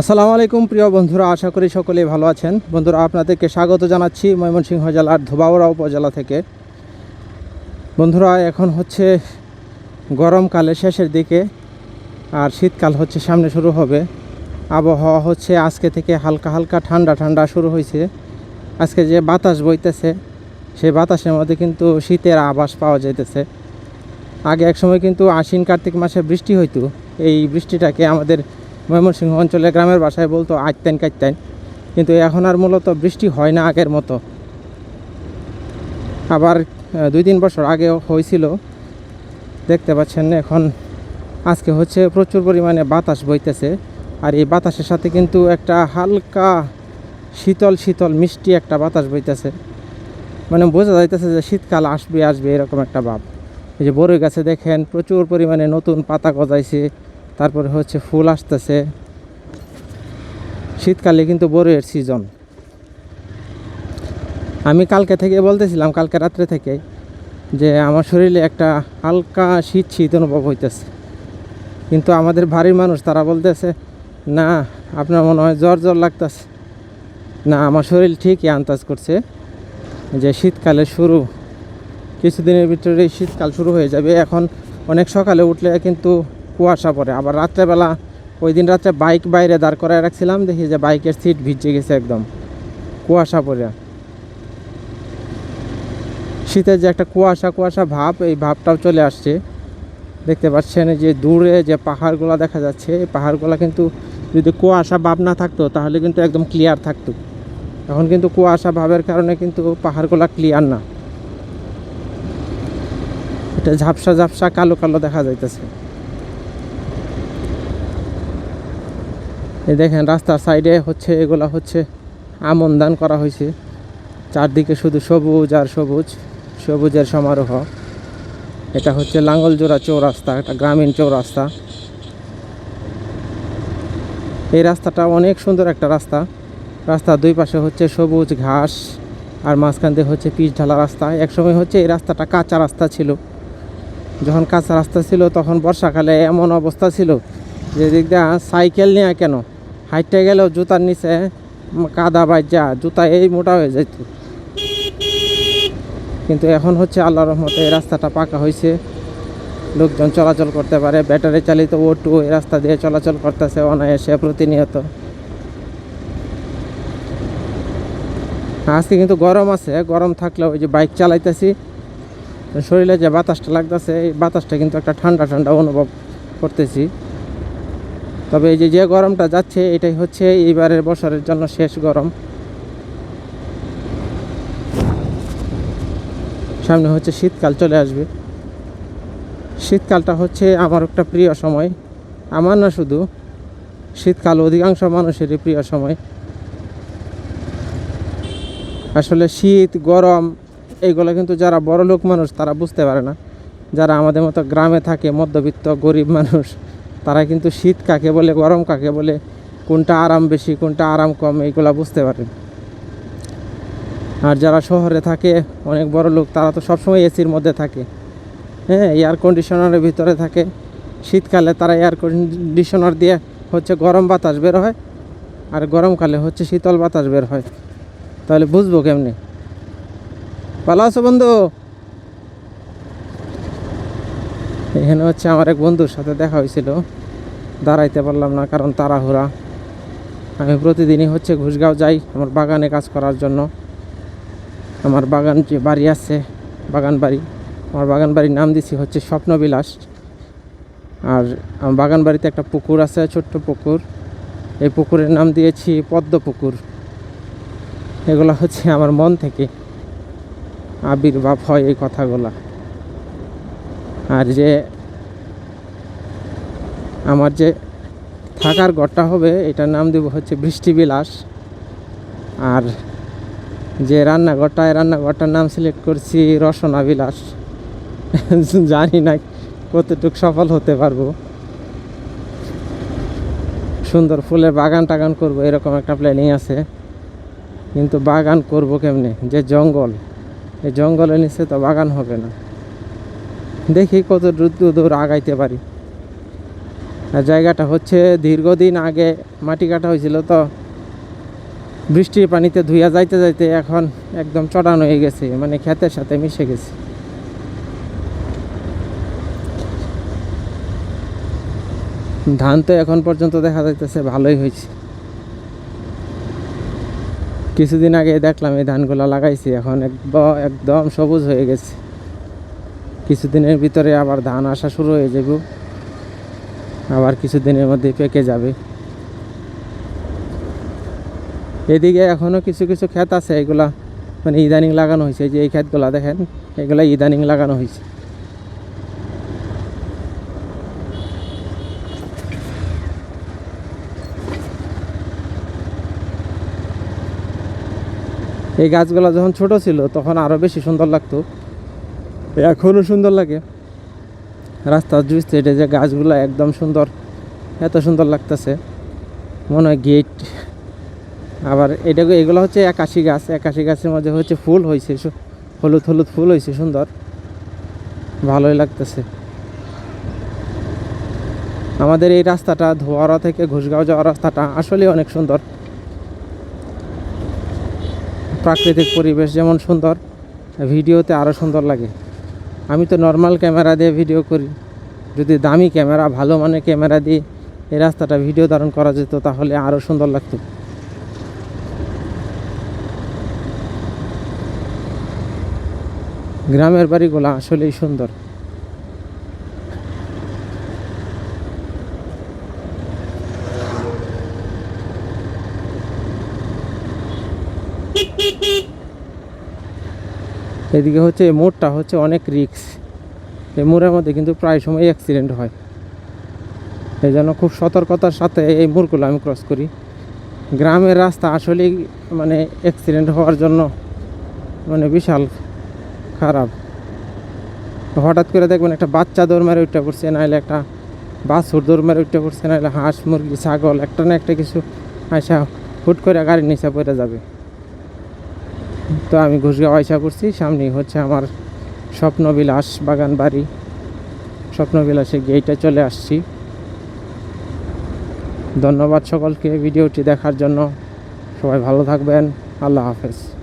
আসসালামু আলাইকুম, প্রিয় বন্ধুরা, আশা করি সকলেই ভালো আছেন। বন্ধুরা, আপনাদেরকে স্বাগত জানাচ্ছি ময়মনসিংহ জেলার ধোবাউড়া উপজেলা থেকে। বন্ধুরা, এখন হচ্ছে গরমকালের শেষের দিকে, আর শীতকাল হচ্ছে সামনে শুরু হবে। আবহাওয়া হচ্ছে আজকে থেকে হালকা হালকা ঠান্ডা ঠান্ডা শুরু হয়েছে। আজকে যে বাতাস বইতেছে, সেই বাতাসের মধ্যে কিন্তু শীতের আভাস পাওয়া যাইতেছে। আগে এক সময় কিন্তু আশ্বিন কার্তিক মাসে বৃষ্টি হইতো। এই বৃষ্টিটাকে আমাদের ময়মনসিংহ অঞ্চলের গ্রামের বাসায় বলতো আইতেন কাইতেন কিন্তু এখন আর মূলত বৃষ্টি হয় না আগের মতো। আবার দুই তিন বছর আগেও হয়েছিল। দেখতে পাচ্ছেন এখন আজকে হচ্ছে প্রচুর পরিমাণে বাতাস বইতেছে। আর এই বাতাসের সাথে কিন্তু একটা হালকা শীতল শীতল মিষ্টি একটা বাতাস বইতেছে। মানে বোঝা যাইতেছে যে শীতকাল আসবে আসবে এরকম একটা ভাব। এই যে বড়ই গাছে দেখেন প্রচুর পরিমাণে নতুন পাতা গজাইছে। তারপরে হচ্ছে ফুল আসতেছে। শীতকালে কিন্তু বড়ইয়ের সিজন আমি কালকে থেকে বলতেছিলাম, কালকে রাত্রে থেকে যে আমার শরীরে একটা হালকা শীত শীত অনুভব হইতেছে। কিন্তু আমাদের বাড়ির মানুষ তারা বলতেছে, না, আপনার মনে হয় জ্বর জ্বর লাগতেছে। না, আমার শরীর ঠিকই আন্দাজ করছে যে শীতকালে শুরু। কিছুদিনের ভিতরেই শীতকাল শুরু হয়ে যাবে। এখন অনেক সকালে উঠলে কিন্তু কুয়াশা পড়ে। আবার রাত্রেবেলা, ওই দিন রাত্রে বাইক বাইরে দাঁড় করায় রাখছিলাম, দেখি যে বাইকের সিট ভিজে গেছে একদম। কুয়াশা পড়ে। শীতের যে একটা কুয়াশা কুয়াশা ভাব, এই ভাবটাও চলে আসছে। দেখতে পাচ্ছেন যে দূরে যে পাহাড়গুলো দেখা যাচ্ছে, এই পাহাড়গুলো কিন্তু যদি কুয়াশা ভাব না থাকতো, তাহলে কিন্তু একদম ক্লিয়ার থাকতো। এখন কিন্তু কুয়াশা ভাবের কারণে কিন্তু পাহাড়গুলো ক্লিয়ার না। এটা ঝাপসা ঝাপসা, কালো কালো দেখা যাইতেছে। দেখেন, রাস্তার সাইডে হচ্ছে, এগুলা হচ্ছে আমন দান করা হয়েছে। চারদিকে শুধু সবুজ আর সবুজ, সবুজের সমারোহ। এটা হচ্ছে লাঙ্গলজোড়া চৌরাস্তা একটা গ্রামীণ চৌরাস্তা। এই রাস্তাটা অনেক সুন্দর একটা রাস্তা। রাস্তার দুই পাশে হচ্ছে সবুজ ঘাস, আর মাঝখান দিয়ে হচ্ছে পিচ ঢালা রাস্তা। একসময় হচ্ছে এই রাস্তাটা কাঁচা রাস্তা ছিল। যখন কাঁচা রাস্তা ছিল, তখন বর্ষাকালে এমন অবস্থা ছিল যে দিক দিয়ে সাইকেল নিয়ে কেন? হাইটে গেলেও জুতার নিচে কাদা বাজ্যা জুতা এই মোটা হয়ে যেত কিন্তু এখন হচ্ছে আল্লাহ রহমতে এই রাস্তাটা পাকা হয়েছে লোকজন চলাচল করতে পারে, ব্যাটারি চালিত ওটু এই রাস্তা দিয়ে চলাচল করতেছে অনায়াসে প্রতিনিয়ত। আজকে কিন্তু গরম আছে, গরম থাকলেও ওই যে বাইক চালাইতেছি, শরীরে যে বাতাসটা লাগতেছে, এই বাতাসটা কিন্তু একটা ঠান্ডা ঠান্ডা অনুভব করতেছি। তবে এই যে যে গরমটা যাচ্ছে, এটাই হচ্ছে এইবারের বছরের জন্য শেষ গরম। সামনে হচ্ছে শীতকাল, চলে আসবে। শীতকালটা হচ্ছে আমার একটা প্রিয় সময়। আমার না শুধু, শীতকাল অধিকাংশ মানুষেরই প্রিয় সময়। আসলে শীত, গরম এইগুলো কিন্তু যারা বড় লোক মানুষ, তারা বুঝতে পারে না। যারা আমাদের মতো গ্রামে থাকে, মধ্যবিত্ত, গরিব মানুষ তারা কিন্তু শীত কাকে বলে, গরম কাকে বলে, কোনটা আরাম বেশি, কোনটা আরাম কম, এইগুলো বুঝতে পারে। আর যারা শহরে থাকে, অনেক বড় লোক, তারা তো সবসময় এসির মধ্যে থাকে। হ্যাঁ এয়ার কন্ডিশনারের ভিতরে থাকে। শীতকালে তারা এয়ার কন্ডিশনার দিয়ে হচ্ছে গরম বাতাস বের হয়, আর গরমকালে হচ্ছে শীতল বাতাস বের হয়। তাহলে বুঝব কেমনি? ভালো আছো বন্ধু? এখানে হচ্ছে আমার এক বন্ধুর সাথে দেখা হয়েছিল। দাঁড়াইতে পারলাম না, কারণ তাড়াহুড়া। আমি প্রতিদিনই হচ্ছে ঘুষগাঁও যাই আমার বাগানে কাজ করার জন্য। আমার বাগান যে বাড়ি আছে, বাগান বাড়ি, আমার বাগান বাড়ির নাম দিছি হচ্ছে স্বপ্নবিলাস। আর আমার বাগান বাড়িতে একটা পুকুর আছে, ছোট্ট পুকুর। এই পুকুরের নাম দিয়েছি পদ্ম পুকুর এগুলো হচ্ছে আমার মন থেকে আবির্ভাব হয় এই কথাগুলা। আর যে আমার যে থাকার ঘরটা হবে, এটার নাম দেবো হচ্ছে বৃষ্টি বিলাস আর যে রান্নাঘরটা রান্নাঘরটার নাম সিলেক্ট করছি রসনা বিলাস জানি না কতটুকু সফল হতে পারব। সুন্দর ফুলের বাগান টাগান করব, এরকম একটা প্ল্যানিং আছে। কিন্তু বাগান করব কেমনে? যে জঙ্গল, এই জঙ্গলের নিচে তো বাগান হবে না। দেখি কত দ্রুত দূর আগাইতে পারি। আর জায়গাটা হচ্ছে দীর্ঘদিন আগে মাটি কাটা হয়েছিল তো বৃষ্টির পানিতে ধুইয়া যাইতে যাইতে এখন একদম চড়ানো হয়ে গেছে মানে ক্ষেতের সাথে মিশে গেছে। ধান তো এখন পর্যন্ত দেখা যাইতেছে ভালোই হয়েছে। কিছুদিন আগে দেখলাম এই ধানগুলো লাগাইছি, এখন একদম সবুজ হয়ে গেছে। কিছুদিনের ভিতরে আবার ধান আসা শুরু হয়ে যাবে। আবার কিছুদিনের মধ্যে পেকে যাবে। এদিকে এখনও কিছু কিছু ক্ষেত আছে, এগুলা মানে ইদানিং লাগানো হয়েছে। যে এই ক্ষেতগুলা দেখেন, এগুলা ইদানিং লাগানো হয়েছে। এই গাছগুলো যখন ছোট ছিল, তখন আরও বেশি সুন্দর লাগতো। এখনও সুন্দর লাগে। রাস্তার জুস এটা যে গাছগুলো একদম সুন্দর, এত সুন্দর লাগতেছে। মনে হয় গেট আবার এটা এগুলো হচ্ছে একাশি গাছ, একাশি গাছের মধ্যে হচ্ছে ফুল হয়েছে হলুদ হলুদ ফুল হয়েছে সুন্দর। ভালোই লাগতেছে। আমাদের এই রাস্তাটা ধোয়ারা থেকে ঘুষগাঁও যাওয়ার রাস্তাটা আসলে অনেক সুন্দর। প্রাকৃতিক পরিবেশ যেমন সুন্দর, ভিডিওতে আরও সুন্দর লাগে। আমি তো নর্মাল ক্যামেরা দিয়ে ভিডিও করি। যদি দামি ক্যামেরা ভালো মানে ক্যামেরা দিয়ে এই রাস্তাটা ভিডিও ধারণ করা যেত, তাহলে আরও সুন্দর লাগতো। গ্রামের বাড়িগুলো আসলেই সুন্দর। এদিকে হচ্ছে এই মোড়টা হচ্ছে অনেক রিক্স। এই মোড়ের মধ্যে কিন্তু প্রায় সময় অ্যাক্সিডেন্ট হয়। এই জন্য খুব সতর্কতার সাথে এই মোড়গুলো আমি ক্রস করি। গ্রামের রাস্তা আসলেই মানে অ্যাক্সিডেন্ট হওয়ার জন্য মানে বিশাল খারাপ। হঠাৎ করে দেখবেন একটা বাচ্চা দৌড় মেরে উঠতে পড়ছে, নাহলে একটা বাছুর দৌড় মেরে উঠতে পড়ছে, নাহলে হাঁস, মুরগি, ছাগল, একটা না একটা কিছু আইসা হুট করে গাড়ির নিচে পড়ে যাবে। তো আমি ঘুষগাঁও আয়সা করছি। সামনেই হচ্ছে আমার স্বপ্নবিলাস বাগান বাড়ি। স্বপ্নবিলাসে গেটে চলে আসছি। ধন্যবাদ সকলকে ভিডিওটি দেখার জন্য। সবাই ভালো থাকবেন। আল্লাহ হাফেজ।